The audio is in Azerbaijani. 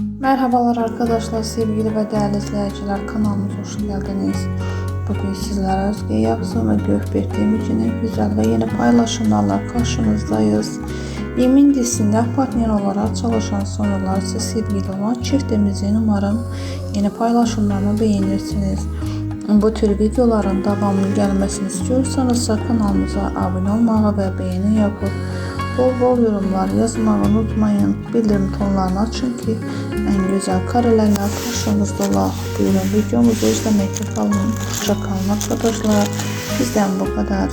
Merhabalar arkadaşlar, sevgili ve değerli izleyiciler kanalımıza hoş geldiniz. Bugün sizlere Özge Yaksu ve Gökberk Demirci'nin güzel ve yeni paylaşımlarla karşınızdayız. Yemin dizisinde partner olarak çalışan sonralar ise sevgili olan çiftimizin umarım yeni paylaşımlarını beğenirsiniz. Bu tür videoların devamlı gelmesini istiyorsanız kanalımıza abone olmayı ve beğeni yapıp Bol bol yorumlar yazmayı unutmayın. Bildirim tonlarını açın ki en güzel karelerle karşınızda ola. Buyurun videomuzu izlemekte kalın. Hoşça kalın arkadaşlar. Bizden bu kadar.